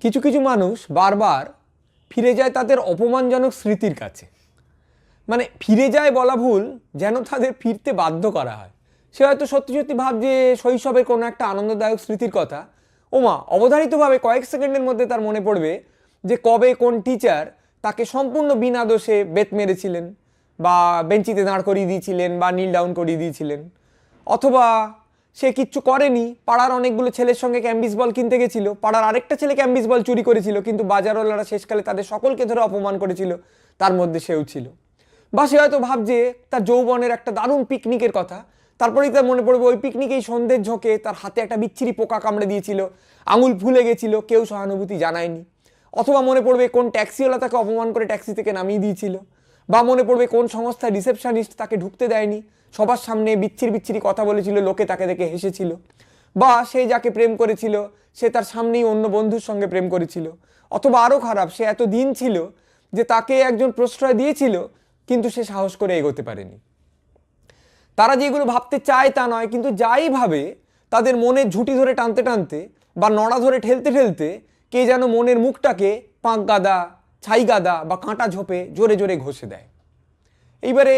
কিছু কিছু মানুষ বারবার ফিরে যায় তাদের অপমানজনক স্মৃতির কাছে। মানে ফিরে যায় বলা ভুল যেন তাদের ফিরতে বাধ্য করা হয়। সে হয়তো সত্যি সত্যি ভাব যে শৈশবের কোনো একটা আনন্দদায়ক স্মৃতির কথা। ওমা, অবধারিতভাবে কয়েক সেকেন্ডের মধ্যে তার মনে পড়বে যে কবে কোন টিচার তাকে সম্পূর্ণ বিনা দোষে বেত মেরেছিলেন বা বেঞ্চিতে দাঁড় করিয়ে দিয়েছিলেন বা নীল ডাউন করিয়ে দিয়েছিলেন। অথবা সে কিচ্ছু করেনি। পাড়ার অনেকগুলো ছেলের সঙ্গে ক্যাম্বিস বল কিনতে গেছিল। পাড়ার আরেকটা ছেলে ক্যাম্বিস বল চুরি করেছিল, কিন্তু বাজারওয়ালারা শেষকালে তাদের সকলকে ধরে অপমান করেছিল। তার মধ্যে সেও ছিল। বা সে হয়তো ভাবছে, তার যৌবনের একটা দারুণ পিকনিকের কথা। তারপরেই তার মনে পড়বে, ওই পিকনিকেই সন্ধ্যের ঝোঁকে তার হাতে একটা বিচ্ছিরি পোকা কামড়ে দিয়েছিল। আঙুল ফুলে গেছিল, কেউ সহানুভূতি জানায়নি। অথবা মনে পড়বে, কোন ট্যাক্সিওয়ালা তাকে অপমান করে ট্যাক্সি থেকে নামিয়ে দিয়েছিল। বা মনে পড়বে, কোন সংস্থার রিসেপশনিস্ট তাকে ঢুকতে দেয়নি। সবার সামনে বিচ্ছির বিচ্ছিরি কথা বলেছিল, লোকে তাকে দেখে হেসেছিল। বা সে যাকে প্রেম করেছিল, সে তার সামনেই অন্য বন্ধুর সঙ্গে প্রেম করেছিল। অথবা আরও খারাপ, সে এত দিন ছিল যে তাকে একজন প্রশ্রয় দিয়েছিল, কিন্তু সে সাহস করে এগোতে পারেনি। তারা যেগুলো ভাবতে চায় তা নয়, কিন্তু যাই ভাবে তাদের মনের ঝুঁটি ধরে টানতে টানতে বা নড়া ধরে ঠেলতে ঠেলতে কে যেন মনের মুখটাকে পাঁক গাদা, ছাই গাদা বা কাঁটা ঝোপে জোরে জোরে ঘষে দেয়। এইবারে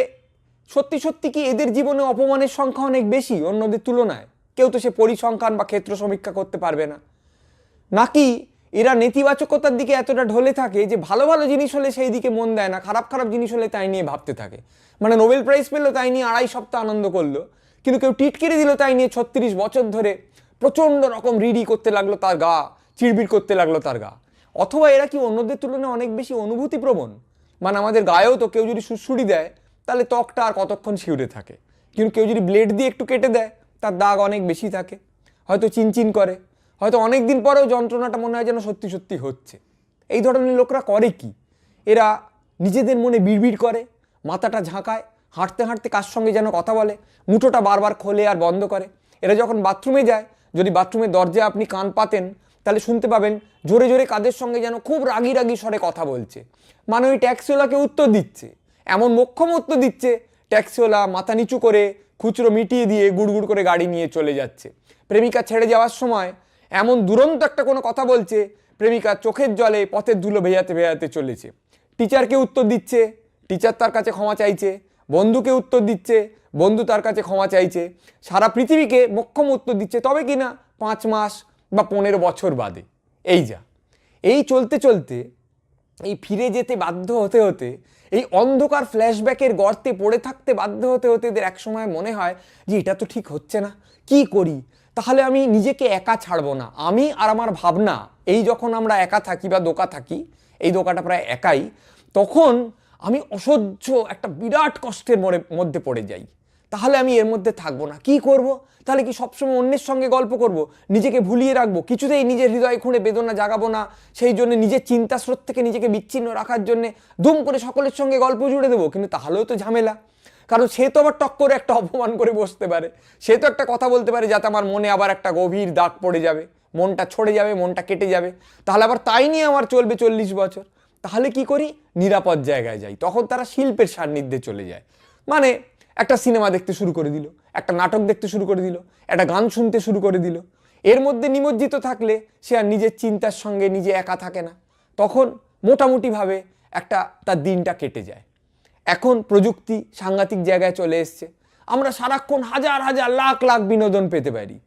সত্যি সত্যি কি এদের জীবনে অপমানের সংখ্যা অনেক বেশি অন্যদের তুলনায়? কেউ তো সে পরিসংখ্যান বা ক্ষেত্র সমীক্ষা করতে পারবে না। নাকি এরা নেতিবাচকতার দিকে এতটা ঢলে থাকে যে ভালো ভালো জিনিস হলে সেই দিকে মন দেয় না, খারাপ খারাপ জিনিস হলে তাই নিয়ে ভাবতে থাকে। মানে নোবেল প্রাইজ পেল তাই নিয়ে আড়াই সপ্তাহ আনন্দ করল, কিন্তু কেউ টিটকিরি দিল তাই নিয়ে ছত্রিশ বছর ধরে প্রচণ্ড রকম রিডি করতে লাগল তার গা, চিড়বিড় করতে লাগল তার গা। অথবা এরা কি অন্যদের তুলনায় অনেক বেশি অনুভূতিপ্রবণ? মানে আমাদের গায়েও তো কেউ যদি সুড়সুড়ি দেয় তাহলে ত্বকটা আর কতক্ষণ শিউরে থাকে? কিন্তু কেউ যদি ব্লেড দিয়ে একটু কেটে দেয়, তার দাগ অনেক বেশি থাকে। হয়তো চিনচিন করে। হয়তো অনেক দিন পরেও যন্ত্রণাটা মনে হয় যেন সত্যি সত্যি হচ্ছে। এই ধরনের লোকরা করে কি? এরা নিজেদের মনে বিড়বিড় করে, মাথাটা ঝাঁকায়, হাঁটতে হাঁটতে কার সঙ্গে যেন কথা বলে, মুঠোটা বারবার খোলে আর বন্ধ করে। এরা যখন বাথরুমে যায়, যদি বাথরুমের দরজায় আপনি কান পাতেন, তাহলে শুনতে পাবেন জোরে জোরে কাদের সঙ্গে যেন খুব রাগি রাগি স্বরে কথা বলছে। মানে ওই ট্যাক্সিওয়ালাকে উত্তর দিচ্ছে। এমন মোক্ষম উত্তর দিচ্ছে, ট্যাক্সিওয়ালা মাথা নিচু করে খুচরো মিটিয়ে দিয়ে গুড়গুড় করে গাড়ি নিয়ে চলে যাচ্ছে। প্রেমিকা ছেড়ে যাওয়ার সময় এমন দুরন্ত একটা কোনো কথা বলছে, প্রেমিকা চোখের জলে পথের ধুলো ভেজাতে ভেজাতে চলেছে। টিচারকে উত্তর দিচ্ছে টিচার তার কাছে ক্ষমা চাইছে বন্ধুকে উত্তর দিচ্ছে, বন্ধু তার কাছে ক্ষমা চাইছে। সারা পৃথিবীকে মোক্ষম উত্তর দিচ্ছে তবে কি না পাঁচ মাস বা পনেরো বছর বাদে। এই যা। এই চলতে চলতে এই ফিরে যেতে বাধ্য হতে হতে, এই অন্ধকার ফ্ল্যাশব্যাকের গর্তে পড়ে থাকতে বাধ্য হতে হতে এদের একসময় মনে হয় যে এটা তো ঠিক হচ্ছে না, কি করি? তাহলে আমি নিজেকে একা ছাড়বো না। আমি আর আমার ভাবনা, এই যখন আমরা একা থাকি বা দোকা থাকি, এই দোকাটা প্রায় একাই, তখন আমি অসহ্য একটা বিরাট কষ্টের মধ্যে পড়ে যাই। তাহলে আমি এর মধ্যে থাকব না। কি করব? তাহলে কি সবসময় অন্যের সঙ্গে গল্প করব? নিজেকে ভুলিয়ে রাখব? কিছুতেই নিজের হৃদয় খুঁড়ে বেদনা জাগাবো না। সেই জন্য নিজের চিন্তা স্রোত থেকে নিজেকে বিচ্ছিন্ন রাখার জন্য দুম করে সকলের সঙ্গে গল্প জুড়ে দেবো। কিন্তু তাহলেও তো ঝামেলা। কারণ সে তো আবার টক করে একটা অপমান করে বসতে পারে। সে তো একটা কথা বলতে পারে যাতে আমার মনে আবার একটা গভীর দাগ পড়ে যাবে। মনটা ছড়ে যাবে, মনটা কেটে যাবে। তাহলে আবার তাই নিয়ে আমার চলবে চল্লিশ বছর। তাহলে কি করি? নিরাপদ জায়গায় যাই। তখন তারা শিল্পের সান্নিধ্যে চলে যায়। মানে একটা সিনেমা দেখতে শুরু করে দিল, একটা নাটক দেখতে শুরু করে দিল, একটা গান শুনতে শুরু করে দিল। এর মধ্যে নিমজ্জিত থাকলে সে আর নিজের চিন্তার সঙ্গে নিজে একা থাকে না। তখন মোটামুটিভাবে একটা তার দিনটা কেটে যায়। এখন প্রযুক্তি সাংঘাতিক জায়গায় চলে এসছে। আমরা সারাক্ষণ হাজার হাজার, লাখ লাখ বিনোদন পেতে পারি।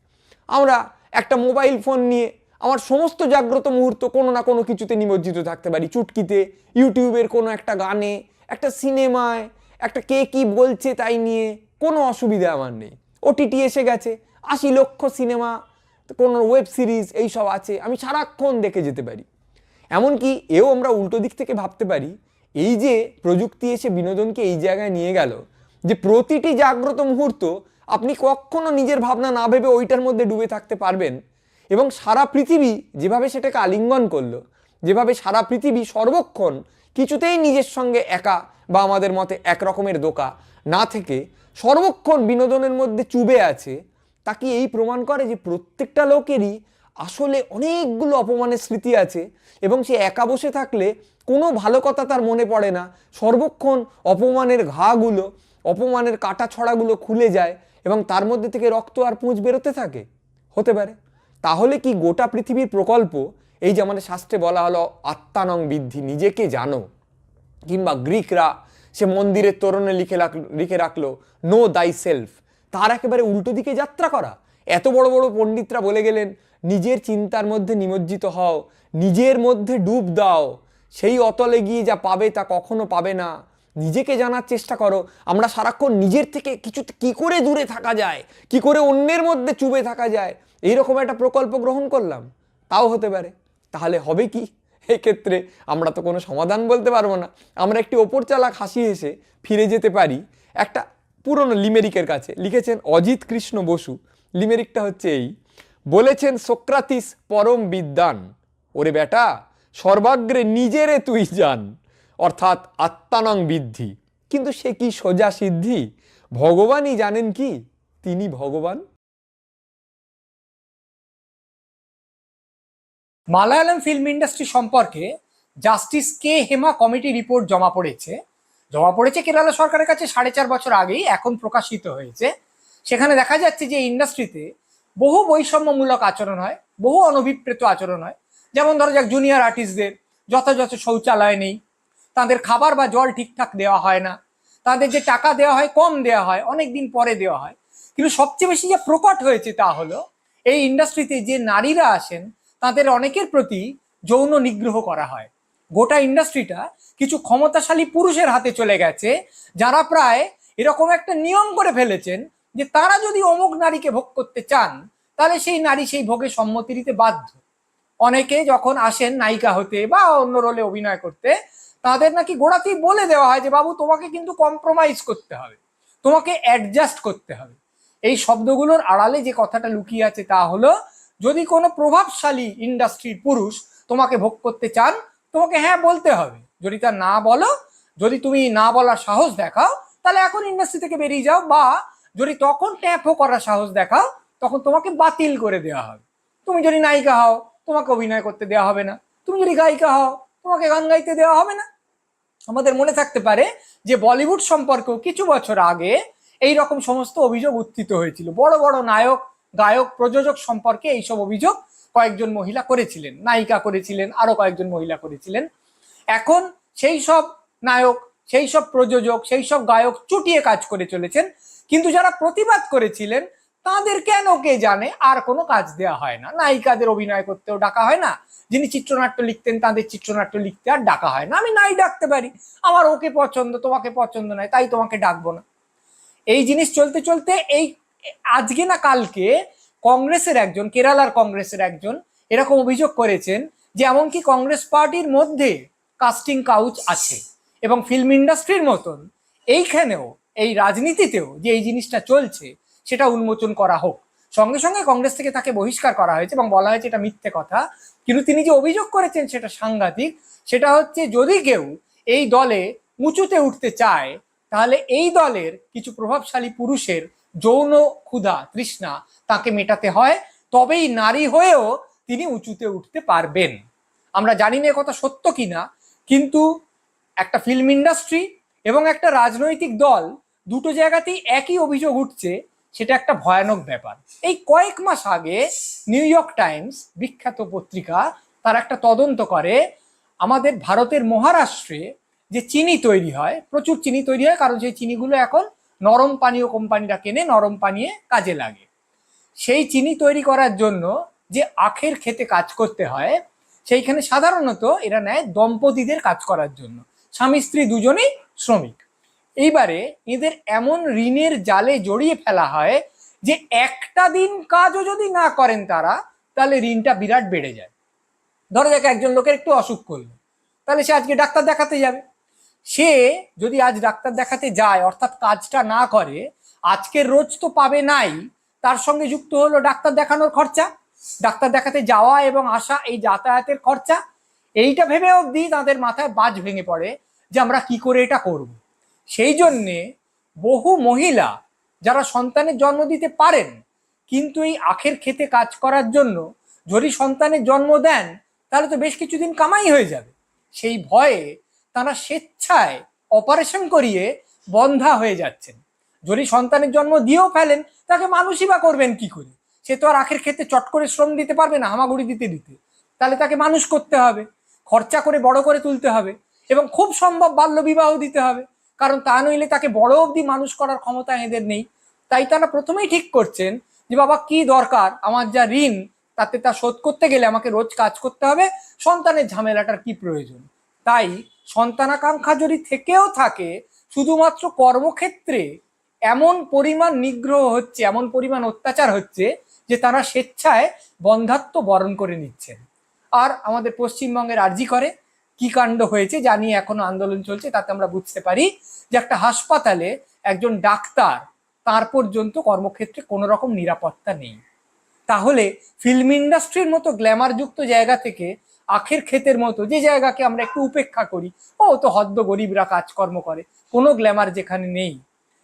আমরা একটা মোবাইল ফোন নিয়ে আমার সমস্ত জাগ্রত মুহূর্ত কোনো না কোনো কিছুতে নিমজ্জিত থাকতে পারি। চুটকিতে, ইউটিউবের কোনো একটা গানে, একটা সিনেমায় একটা কে কি বলছে তাই নিয়ে কোনো অসুবিধা আমার নেই। ওটিটি এসে গেছে, আশি লক্ষ সিনেমা, কোনো ওয়েব সিরিজ এই সব আছে, আমি সারাক্ষণ দেখে যেতে পারি। এমনকি এও আমরা উল্টো দিক থেকে ভাবতে পারি, এই যে প্রযুক্তি এসে বিনোদনকে এই জায়গায় নিয়ে গেল, যে প্রতিটি জাগ্রত মুহূর্ত আপনি কখনো নিজের ভাবনা না ভেবে ওইটার মধ্যে ডুবে থাকতে পারবেন এবং সারা পৃথিবী যেভাবে সেটাকে আলিঙ্গন করল, যেভাবে সারা পৃথিবী সর্বক্ষণ কিছুতেই নিজের সঙ্গে একা বা আমাদের মতে এক রকমের দোকা না থেকে সর্বক্ষণ বিনোদনের মধ্যে চুবে আছে, তা কি এই প্রমাণ করে যে প্রত্যেকটা লোকেরই আসলে অনেকগুলো অপমানের স্মৃতি আছে এবং সে একা বসে থাকলে কোনো ভালো কথা তার মনে পড়ে না? সর্বক্ষণ অপমানের ঘাগুলো, অপমানের কাটা ছড়াগুলো খুলে যায় এবং তার মধ্যে থেকে রক্ত আর পুঁজ বেরোতে থাকে? হতে পারে। তাহলে কি গোটা পৃথিবীর প্রকল্প, এই যে আমাদের শাস্ত্রে বলা হলো আত্মানং বৃদ্ধি, নিজেকে জানো। কিংবা গ্রিকরা সে মন্দিরের তোরণে লিখে লিখে রাখল নো দাই সেলফ তার একেবারে উল্টো দিকে যাত্রা করা। এত বড় বড় পণ্ডিতরা বলে গেলেন, নিজের চিন্তার মধ্যে নিমজ্জিত হও, নিজের মধ্যে ডুব দাও। সেই অতলে গিয়ে যা পাবে তা কখনো পাবে না। নিজেকে জানার চেষ্টা করো। আমরা সারাক্ষণ নিজের থেকে কিছু কি করে দূরে থাকা যায়? কি করে অন্যের মধ্যে চুবে থাকা যায়? এইরকম একটা প্রকল্প গ্রহণ করলাম। তাও হতে পারে। তাহলে হবে কি? এক্ষেত্রে আমরা তো কোনো সমাধান বলতে পারব না। আমরা একটি ওপর চালাক হাসি হেসে ফিরে যেতে পারি। একটা পুরনো লিমেরিকের কাছে লিখেছেন অজিত কৃষ্ণ বসু। লিমেরিকটা হচ্ছে এই, বলেছেন সোক্রাতিস পরম বিদ্যান ওরে বেটা, সর্বাগ্রে নিজেরে তুই যান অর্থাৎ আত্মানং বৃদ্ধি। কিন্তু সে কি সোজা সিদ্ধি? ভগবানই জানেন কি? তিনি ভগবান। মালায়ালাম ফিল্ম ইন্ডাস্ট্রি সম্পর্কে justice K Hema committee report জমা পড়েছে। জমা পড়েছে কেরালা সরকারের কাছে সাড়ে চার বছর আগেই, এখন প্রকাশিত হয়েছে। সেখানে দেখা যাচ্ছে যে ইন্ডাস্ট্রিতে বহু বৈষম্যমূলক আচরণ হয়, বহু অনভিপ্রেত আচরণ হয়। যেমন ধরো যাক জুনিয়র আর্টিস্টদের যথাযথ শৌচালয় নেই, তাদের খাবার বা জল ঠিকঠাক দেওয়া হয় না, তাদের যে টাকা দেওয়া হয়, কম দেওয়া হয়, অনেক দিন পরে দেওয়া হয়। কিন্তু সবচেয়ে বেশি যে প্রকট হয়েছে তা হলো, এই ইন্ডাস্ট্রিতে যে নারীরা আসেন তাদের অনেকের প্রতি যৌন নিগ্রহ করা হয়। গোটা ইন্ডাস্ট্রিটা কিছু ক্ষমতাশালী পুরুষের হাতে চলে গেছে, যারা প্রায় এরকম একটা নিয়ম করে ফেলেছেন যে তারা যদি অমুক নারীকে ভোগ করতে চান, তাহলে সেই নারী সেই ভোগে সম্মতি দিতে বাধ্য। অনেকে যখন আসেন নায়িকা হতে বা অন্য রোলে অভিনয় করতে, তাদের নাকি গোড়াতেই বলে দেওয়া হয় যে, বাবু, তোমাকে কিন্তু কম্প্রোমাইজ করতে হবে। তোমাকে অ্যাডজাস্ট করতে হবে। এই শব্দগুলোর আড়ালে যে কথাটা লুকিয়ে আছে তা হলো যদি কোনো প্রভাবশালী ইন্ডাস্ট্রির পুরুষ তোমাকে ভোগ করতে চান, তোমাকে হ্যাঁ বলতে হবে। যদি তা না বলো, যদি তুমি না বলার সাহস দেখাও, তাহলে এখন ইন্ডাস্ট্রি থেকে বেরিয়ে যাও বা যদি তখন ট্যাপও করার সাহস দেখাও, তখন তোমাকে বাতিল করে দেওয়া হবে। তুমি যদি নায়িকা হও, তোমাকে অভিনয় করতে দেওয়া হবে না। তুমি যদি গায়িকা হও, তোমাকে গান গাইতে দেওয়া হবে না। আমাদের মনে থাকতে পারে যে বলিউড সম্পর্কেও কিছু বছর আগে এই রকম সমস্ত অভিযোগ উত্থিত হয়েছিল। বড় বড় নায়ক গায়ক প্রযোজক সম্পর্কে এইসব অভিযোগ কয়েকজন মহিলা করেছিলেন, নায়িকা করেছিলেন, আরও কয়েকজন মহিলা করেছিলেন। এখন সেই সব নায়ক, সেই সব প্রযোজক, সেই সব গায়ক চুটিয়ে কাজ করে চলেছেন, কিন্তু যারা প্রতিবাদ করেছিলেন, তাদের কেন কে জানে? আর কোনো কাজ দেওয়া হয় না। নায়িকাদের অভিনয় করতেও ডাকা হয় না। যিনি চিত্রনাট্য লিখতেন, তাদের চিত্রনাট্য লিখতে আর ডাকা হয় না। আমি নাই ডাকতে পারি। আমার ওকে পছন্দ, তোমাকে পছন্দ নয়, তাই তোমাকে ডাকবো না। এই জিনিস চলতে চলতে এই আজকে না কালকে কংগ্রেসের একজন, কেরালার কংগ্রেসের একজন এরকম অভিযোগ করেছেন যে এমনকি কংগ্রেস পার্টির মধ্যে কাস্টিং কাউচ আছে এবং ফিল্ম ইন্ডাস্ট্রির মতন। এইখানেও, এই রাজনীতিতেও যে এই জিনিসটা চলছে, সেটা উন্মোচন করা হোক। সঙ্গে সঙ্গে কংগ্রেস থেকে তাকে বহিষ্কার করা হয়েছে এবং বলা হয়েছে এটা মিথ্যে কথা। কিন্তু তিনি যে অভিযোগ করেছেন সেটা সাংঘাতিক। সেটা হচ্ছে যদি কেউ এই দলে উঁচুতে উঠতে চায়, তাহলে এই দলের কিছু প্রভাবশালী পুরুষের যৌন ক্ষুধা, তৃষ্ণা তাকে মেটাতে হয়, তবেই নারী হয়েও তিনি উঁচুতে উঠতে পারবেন। আমরা জানি না কথা সত্য কিনা, কিন্তু একটা ফিল্ম ইন্ডাস্ট্রি এবং একটা রাজনৈতিক দল দুটো জায়গাতেই একই অভিযোগ উঠছে, সেটা একটা ভয়ানক ব্যাপার। এই কয়েক মাস আগে নিউ ইয়র্ক টাইমস বিখ্যাত পত্রিকা তার একটা তদন্ত করে, আমাদের ভারতের মহারাষ্ট্রে যে চিনি তৈরি হয়, প্রচুর চিনি তৈরি হয়, কারণ সেই চিনিগুলো এখন নরম পানীয় কোম্পানিরা কেনে, নরম পানীয় কাজে লাগে। সেই চিনি তৈরি করার জন্য যে আখের খেতে কাজ করতে হয়, সেইখানে সাধারণত এরা নেয় দম্পতিদের কাজ করার জন্য। স্বামী, স্ত্রী দুজনেই শ্রমিক। এইবারে এদের এমন ঋণের জালে জড়িয়ে ফেলা হয় যে একটা দিন কাজও যদি না করেন তারা, তাহলে ঋণটা বিরাট বেড়ে যায়। ধরো যাক একজন লোকের একটু অসুখ করল, তাহলে সে আজকে ডাক্তার দেখাতে যাবে। সে যদি আজ ডাক্তার দেখাতে যায়, অর্থাৎ কাজটা না করে, আজকের রোজ তো পাবে নাই, তার সঙ্গে যুক্ত হলো ডাক্তার দেখানোর খরচা। ডাক্তার দেখাতে যাওয়া এবং আসা এই যাতায়াতের খরচা, এইটা ভেবে অবধি তাদের মাথায় বাজ ভেঙে পড়ে যে আমরা কি করে এটা করব। সেই জন্যে বহু মহিলা যারা সন্তানের জন্ম দিতে পারেন, কিন্তু এই আখের খেতে কাজ করার জন্য যদি সন্তানের জন্ম দেন, তাহলে তো বেশ কিছুদিন কামাই হয়ে যাবে। সেই ভয়ে তারা স্বেচ্ছায় অপারেশন করিয়ে বন্ধা হয়ে যাচ্ছেন। যদি সন্তানের জন্ম দিয়েও ফেলেন, তাকে মানুষই বা করবেন কি করে? সে তো আর আখের ক্ষেত্রে চট করে শ্রম দিতে পারবে না, হামাগুড়ি দিতে দিতে। তাহলে তাকে মানুষ করতে হবে, খরচা করে বড় করে তুলতে হবে এবং খুব সম্ভব বাল্য বিবাহ দিতে হবে। কারণ তা নইলে তাকে বড় অবধি মানুষ করার ক্ষমতা এদের নেই। তাই তারা প্রথমেই ঠিক করছেন যে, বাবা, কি দরকার? আমার যা ঋণ, তাতে তা শোধ করতে গেলে আমাকে রোজ কাজ করতে হবে। সন্তানের ঝামেলাটার কি প্রয়োজন? তাই সন্তানাকাঙ্ক্ষা যদি থেকেও থাকে, শুধুমাত্র কর্মক্ষেত্রে এমন পরিমাণ নিগ্রহ হচ্ছে, এমন পরিমাণ অত্যাচার হচ্ছে যে তারা স্বেচ্ছায় বন্ধাত্ম বরণ করে নিচ্ছেন। আর আমাদের পশ্চিমবঙ্গের আর্জি করে, কি কাণ্ড হয়েছে জানিয়ে এখনও আন্দোলন চলছে তাতে আমরা বুঝতে পারি যে একটা হাসপাতালে একজন ডাক্তার, তার পর্যন্ত কর্মক্ষেত্রে কোনো রকম নিরাপত্তা নেই। তাহলে ফিল্ম ইন্ডাস্ট্রির মতো গ্ল্যামারযুক্ত জায়গা থেকে আখের ক্ষেতের মতো, যে জায়গাকে আমরা একটু উপেক্ষা করি, ও তো হদ্দ গরিবরা কাজকর্ম করে। কোনো গ্ল্যামার যেখানে নেই।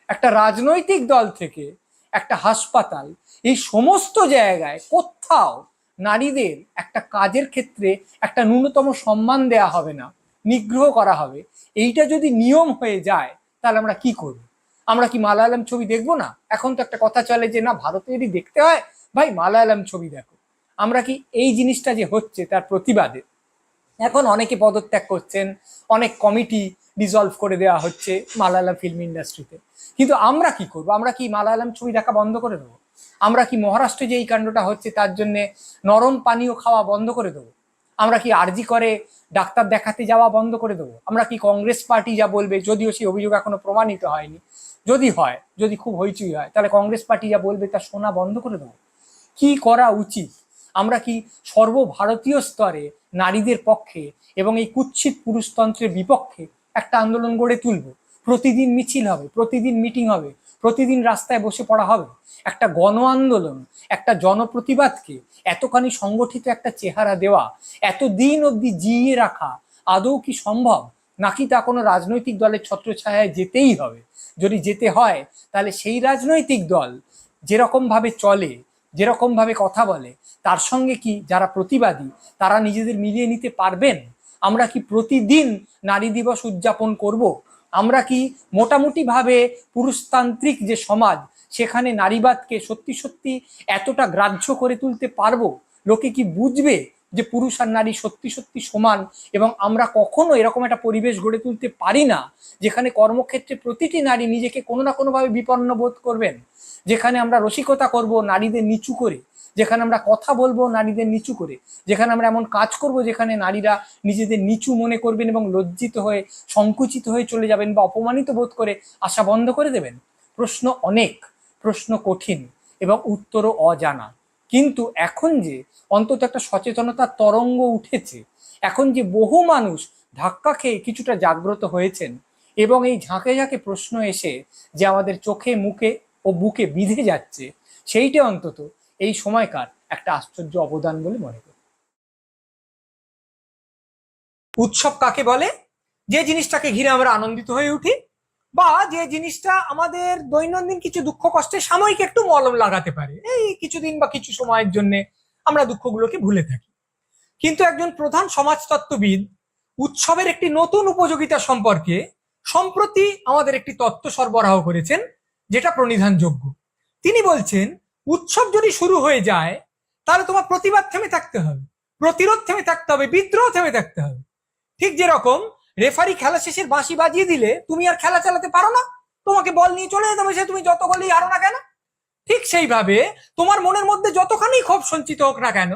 একটা রাজনৈতিক দল থেকে একটা হাসপাতাল, এই সমস্ত জায়গায় কোথাও নারীদের একটা কাজের ক্ষেত্রে একটা ন্যূনতম সম্মান দেয়া হবে না, নিগ্রহ করা হবে। এইটা যদি নিয়ম হয়ে যায়, তাহলে আমরা কি করব? আমরা কি মালায়ালাম ছবি দেখব না? এখন তো একটা কথা চলে যে, না, ভারতেরই দেখতে হয়? ভাই, মালায়ালাম ছবি দেখো। আমরা কি এই জিনিসটা যে হচ্ছে তার প্রতিবাদে? এখন অনেকে পদত্যাগ করছেন, অনেক কমিটি ডিসলভ করে দেওয়া হচ্ছে মালায়ালাম ফিল্ম ইন্ডাস্ট্রিতে কিন্তু আমরা কি করব? আমরা কি মালায়ালাম ছবি দেখা বন্ধ করে দেবো? আমরা কি মহারাষ্ট্রে যে এই কাণ্ডটা হচ্ছে তার জন্য নরম পানীয় খাওয়া বন্ধ করে দেবো? আমরা কি আরজি করে ডাক্তার দেখাতে যাওয়া বন্ধ করে দেবো? আমরা কি কংগ্রেস পার্টি যা বলবে, যদিও সেই অভিযোগ এখনও প্রমাণিত হয়নি। যদি হয়, যদি খুব হইচই হয়, তাহলে কংগ্রেস পার্টি যা বলবে তা শোনা বন্ধ করে দেবো? কি করা উচিত? আমরা কি সর্বভারতীয় স্তরে নারীদের পক্ষে এবং এই কুৎসিত পুরুষতন্ত্রের বিপক্ষে একটা আন্দোলন গড়ে তুলব? প্রতিদিন মিছিল হবে, প্রতিদিন মিটিং হবে, প্রতিদিন রাস্তায় বসে পড়া হবে। একটা গণ আন্দোলন, একটা জনপ্রতিবাদকে এতখানি সংগঠিত একটা চেহারা দেওয়া এত দিন অবধি জিইয়ে রাখা, আদৌ কি সম্ভব? নাকি তা কোনো রাজনৈতিক দলের ছত্রছায়ায় যেতেই হবে? যদি যেতে হয়, তাহলে সেই রাজনৈতিক দল যেরকমভাবে চলে যেরকম ভাবে কথা বলে, তার সঙ্গে কি যারা প্রতিবাদী, তারা নিজেদের মিলিয়ে নিতে পারবেন? আমরা কি প্রতিদিন নারী দিবস উদযাপন করব? আমরা কি মোটামুটিভাবে পুরুষতান্ত্রিক যে সমাজ, সেখানে নারীবাদকে সত্যি সত্যি এতটা গ্রাহ্য করে তুলতে পারব? লোকে কি বুঝবে যে পুরুষ আর নারী সত্যি সত্যি সমান এবং আমরা কখনো এরকম একটা পরিবেশ গড়ে তুলতে পারি না, যেখানে কর্মক্ষেত্রে প্রতিটি নারী নিজেকে কোনো না কোনোভাবে বিপন্ন বোধ করবেন। যেখানে আমরা রসিকতা করব নারীদের নিচু করে, যেখানে আমরা কথা বলব নারীদের নিচু করে, যেখানে আমরা এমন কাজ করব যেখানে নারীরা নিজেদের নিচু মনে করবেন এবং লজ্জিত হয়ে, সংকুচিত হয়ে চলে যাবেন বা অপমানিত বোধ করে আশা বন্ধ করে দেবেন? প্রশ্ন অনেক, প্রশ্ন কঠিন এবং উত্তরও অজানা। কিন্তু এখন যে অন্তত একটা সচেতনতার তরঙ্গ উঠেছে, এখন যে বহু মানুষ ধাক্কা খেয়ে কিছুটা জাগ্রত হয়েছেন এবং এই ঝাঁকে ঝাঁকে প্রশ্ন এসে যে আমাদের চোখে, মুখে ও বুকে বিঁধে যাচ্ছে, সেইটা অন্তত এই সময়কার একটা আশ্চর্য অবদান বলে মনে করি। উৎসব কাকে বলে? যে জিনিসটাকে ঘিরে আমরা আনন্দিত হয়ে উঠি বা যে জিনিসটা আমাদের দৈনন্দিন কিছু দুঃখ কষ্টে সাময়িক একটু মলম লাগাতে পারে। এই কিছুদিন বা কিছু সময়ের জন্য আমরা দুঃখগুলোকে ভুলে থাকি। কিন্তু একজন প্রধান সমাজতত্ত্ববিদ উৎসবের একটি নতুন উপযোগিতা সম্পর্কে সম্প্রতি আমাদের একটি তত্ত্ব সরবরাহ করেছেন, যেটা প্রণিধানযোগ্য। তিনি বলছেন, উৎসব যদি শুরু হয়ে যায়, তাহলে তোমার প্রতিবাদ থেমে থাকতে হবে, প্রতিরোধ থেমে থাকতে হবে, বিদ্রোহ থেমে থাকতে হবে। ঠিক যেরকম রেফারি খেলা শেষের বাঁশি বাজিয়ে দিলে তুমি আর খেলা চালাতে পারো না। তোমাকে বল নিয়ে চলে যেতে হবে, সে তুমি যত গলেই হারো না কেন? ঠিক সেইভাবে তোমার মনের মধ্যে যতখানি ক্ষোভ সঞ্চিত হোক না কেন,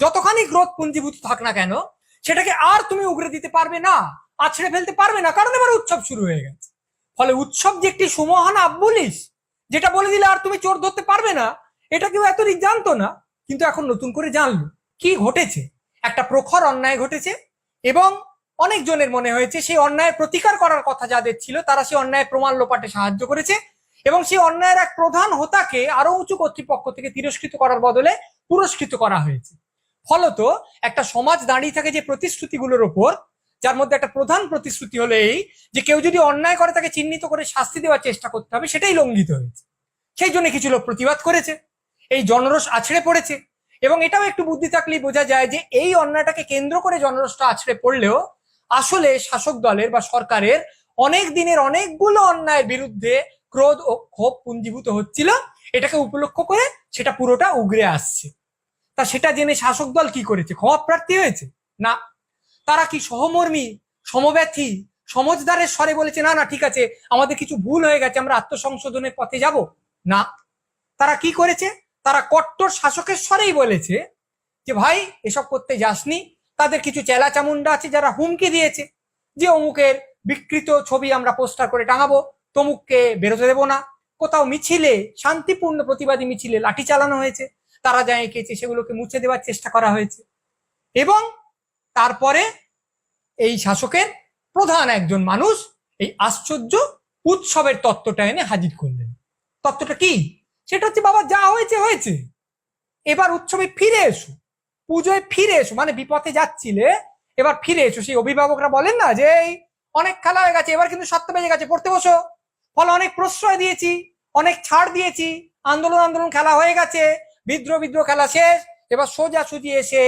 যতখানি ক্রোধ পুঞ্জীভূত থাক না কেন, সেটাকে আর তুমি উগরে দিতে পারবে না, আছড়ে ফেলতে পারবে না, কারণ এবার উৎসব শুরু হয়ে গেছে। ফলে উৎসব যে একটি সুমহান আব্বুলিস যেটা বলে দিলে আর তুমি চোর ধরতে পারবে না, এটা কেউ এতদিন জানতো না, কিন্তু এখন নতুন করে জানলো। কি ঘটেছে? একটা প্রখর অন্যায় ঘটেছে এবং অনেকজনের মনে হয়েছে সেই অন্যায়ের প্রতিকার করার কথা যাদের ছিল, তারা সেই অন্যায়ের প্রমাণ লোপাটে সাহায্য করেছে এবং সেই অন্যায়ের এক প্রধান হোতাকে আরও উঁচু কর্তৃপক্ষ থেকে তিরস্কৃত করার বদলে পুরস্কৃত করা হয়েছে। ফলত একটা সমাজ দাঁড়িয়ে থাকে যে প্রতিশ্রুতিগুলোর ওপর, যার মধ্যে একটা প্রধান প্রতিশ্রুতি হলো এই যে কেউ যদি অন্যায় করে তাকে চিহ্নিত করে শাস্তি দেওয়ার চেষ্টা করতে হবে, সেটাই লঙ্ঘিত হয়েছে। সেই জন্য কিছু লোক প্রতিবাদ করেছে, এই জনরস আছড়ে পড়েছে এবং এটাও একটু বুদ্ধি থাকলেই বোঝা যায় যে এই অন্যায়টাকে কেন্দ্র করে জনরসটা আছড়ে পড়লেও আসলে শাসক দলের বা সরকারের অনেক দিনের অনেকগুলো অন্যায়ের বিরুদ্ধে ক্রোধ ও ক্ষোভ পুঞ্জীভূত হচ্ছিল। এটাকে উপলক্ষ করে সেটা পুরোটা উগরে আসছে। তা সেটা জেনে শাসক দল কি করেছে? ক্ষমা প্রার্থী হয়েছে? না। তারা কি সহমর্মী, সমব্যথী সমজদারের স্বরে বলেছে, না না, ঠিক আছে, আমাদের কিছু ভুল হয়ে গেছে, আমরা আত্মসংশোধনের পথে যাব না। তারা কি করেছে? তারা কট্টর শাসকের স্বরেই বলেছে যে, ভাই, এসব করতে যাসনি তাদের কিছু চেলা চামুন্ডা আছে যারা হুমকি দিয়েছে যে অমুকের বিকৃত ছবি আমরা পোস্টার করে টাঙাবো, তমুককে বেরোতে দেবো না। কোথাও মিছিলে, শান্তিপূর্ণ প্রতিবাদী মিছিলে লাঠি চালানো হয়েছে, তারা যা এঁকেছে সেগুলোকে মুছে দেওয়ার চেষ্টা করা হয়েছে। এবং তারপরে এই শাসকের প্রধান একজন মানুষ এই আশ্চর্য উৎসবের তত্ত্বটা এনে হাজির করলেন। তত্ত্বটা কি? সেটা হচ্ছে, বাবা, যা হয়েছে হয়েছে। এবার উৎসবে ফিরে এসো। পুজোয় ফিরে এসো মানে বিপথে যাচ্ছিলে, এবার ফিরে এসো। সেই অভিভাবকরা বলেন না যে, এই অনেক খেলা হয়ে গেছে, এবার কিন্তু সাতটা বেজে গেছে, পড়তে বসো। ফলে অনেক প্রশ্রয় দিয়েছি, অনেক ছাড় দিয়েছি, আন্দোলন আন্দোলন খেলা হয়ে গেছে, বিদ্রোহ বিদ্রোহ খেলা শেষ, এবার সোজা সুজি এসে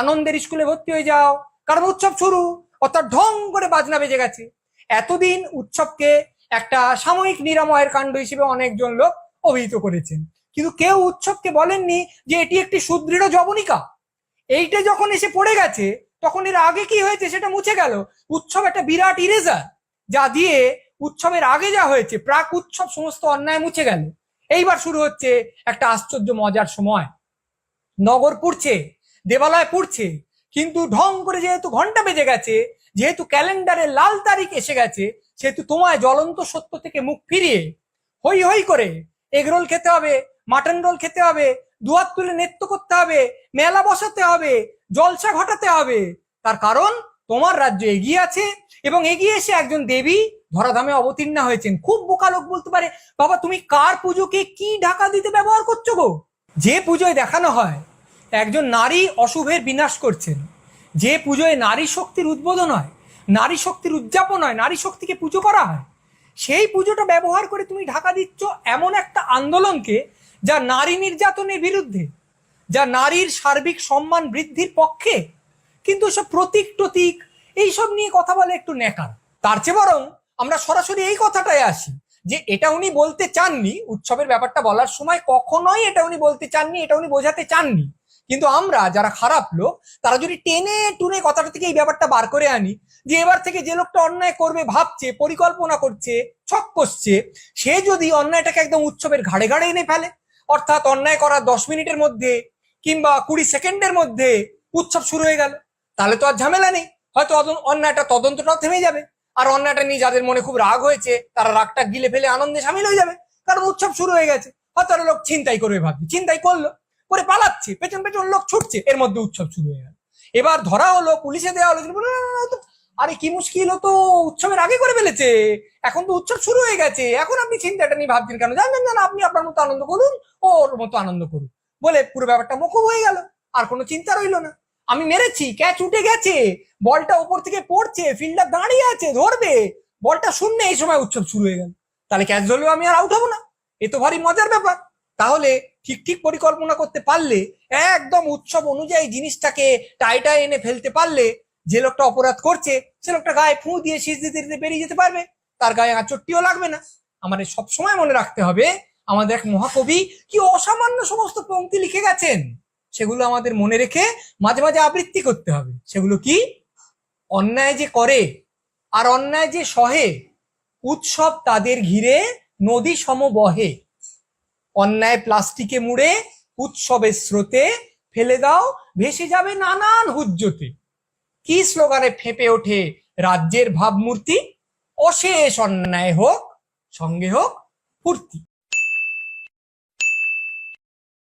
আনন্দের স্কুলে ভর্তি হয়ে যাও। কারণ উৎসব শুরু, অর্থাৎ ঢং করে বাজনা বেজে গেছে। এতদিন উৎসবকে একটা সাময়িক নিরাময়ের কাণ্ড হিসেবে অনেকজন লোক অভিহিত করেছেন। কিন্তু কেউ উৎসবকে বলেননি যে, এটি একটি সুদৃঢ় জবনিকা এইটা যখন এসে পড়ে গেছে, তখন এর আগে কি হয়েছে সেটা মুছে গেল। উৎসব একটা বিরাট ইরেজার যা দিয়ে উৎসবের আগে যা হয়েছে, প্রাক উৎসব সমস্ত অন্যায় মুছে গেল। এইবার শুরু হচ্ছে একটা আশ্চর্য মজার সময়। নগর পুড়ছে, দেবালয় পুড়ছে, কিন্তু ঢং করে যেহেতু ঘণ্টা বেজে গেছে, যেহেতু ক্যালেন্ডারে লাল তারিখ এসে গেছে, সেহেতু তোমায় জ্বলন্ত সত্য থেকে মুখ ফিরিয়ে হই হই করে এগরোল খেতে হবে, মাটন রোল খেতে হবে দুয়ার তুলে নৃত্য করতে হবে, মেলা বসাতে হবে, জলসা ঘটাতে হবে। তার কারণ, তোমার রাজ্য এগিয়ে আছে এবং এগিয়ে এসে একজন দেবী ধরাধামে অবতীর্ণা হয়েছেন। খুব বোকা লোক বলতে পারে, বাবা, তুমি কার পুজোকে কি ঢাকা দিতে ব্যবহার করছ গো? যে পুজোয় দেখানো হয়, একজন নারী অশুভের বিনাশ করছেন। যে পুজোয় নারী শক্তির উদ্বোধন হয়, নারী শক্তির উদযাপন হয়, নারী শক্তিকে পুজো করা হয়, সেই পুজোটা ব্যবহার করে তুমি ঢাকা দিচ্ছ এমন একটা আন্দোলনকে যা নারী নির্যাতনের বিরুদ্ধে, যা নারীর সার্বিক সম্মান বৃদ্ধির পক্ষে, কিন্তু সব প্রতীক টতীক এইসব নিয়ে কথা বলে একটু নেকার তার চেয়ে বরং আমরা সরাসরি এই কথাটাই আসি যে এটা উনি বলতে চাননি, উৎসবের ব্যাপারটা বলার সময় কখনোই এটা উনি বলতে চাননি, এটা উনি বোঝাতে চাননি। কিন্তু আমরা যারা খারাপ লোক, তারা যদি টেনে টুনে কথাটা থেকে এই ব্যাপারটা বার করে আনি, যে এবার থেকে যে লোকটা অন্যায় করবে, ভাবছে, পরিকল্পনা করছে, ছক কষছে, সে যদি অন্যায়টাকে একদম উৎসবের ঘাড়ে ঘাড়ে এনে ফেলে অর্থাৎ অন্যায় করা দশ মিনিটের মধ্যে কিংবা কুড়ি সেকেন্ডের মধ্যে উৎসব শুরু হয়ে গেল। তাহলে তো আর ঝামেলা নেই। হয়তো অন্যায়টা তদন্তটাও থেমে যাবে। আর অন্যায়টা নিয়ে যাদের মনে খুব রাগ হয়েছে, তারা রাগটা গিলে ফেলে আনন্দে সামিল হয়ে যাবে। কারণ উৎসব শুরু হয়ে গেছে। হয়তো আরও লোক চিন্তাই করবে ভাবছে। চিন্তাই করল, করে পালাচ্ছে। পেছন পেছন লোক ছুটছে। এর মধ্যে উৎসব শুরু হয়ে গেল। এবার ধরা হলো, পুলিশে দেওয়া হলো। কিন্তু বলল, "না, না, না, তো- আরে কি মুশকিল হতো উৎসবের আগে করে ফেলেছে। এখন তো উৎসব শুরু হয়ে গেছে। এখন আপনি চিন্তাটা নিয়ে ভাবছেন কেন? জানেন না আপনি আপনার মতো আনন্দ করুন ওর মতো আনন্দ করুন। বলে পুরো ব্যাপারটা মুখব হয়ে গেল। আর কোনো চিন্তা রইল না। আমি মেরেছি ক্যাচ উঠে গেছে। বলটা উপর থেকে পড়ছে ফিল্ডার দাঁড়িয়ে আছে ধরবে। বলটা শূন্য এই সময় উৎসব শুরু হয়ে গেল। তাহলে ক্যাচ ধরলেও আমি আর আউট হব না। এ তো ভারী মজার ব্যাপার। তাহলে ঠিক ঠিক পরিকল্পনা করতে পারলে একদম উৎসব অনুযায়ী জিনিসটাকে টাইটায় এনে ফেলতে পারলে যে লোকটা অপরাধ করছে, সে লোকটা গায়ে ফু দিয়ে শীষ দিতে দিতে বেরিয়ে যেতে পারবে। তার গায়ে আর চট্টিও লাগবে না। আমাদের সবসময় মনে রাখতে হবে, আমাদের এক মহাকবি কি অসামান্য সমস্ত পংক্তি লিখে গেছেন? সেগুলো আমাদের মনে রেখে মাঝে মাঝে আবৃত্তি করতে হবে। সেগুলো কি? অন্যায় যে করে আর অন্যায় যে সহে, উৎসব তাদের ঘিরে নদী সম বহে। অন্যায় প্লাস্টিকে মুড়ে, উৎসবের স্রোতে ফেলে দাও, ভেসে যাবে নানান হুজ্জতে। কি স্লোগানে ফেঁপে ওঠে রাজ্যের ভাবমূর্তি? অশেষ অন্যায় হোক সঙ্গে হোক ফুর্তি।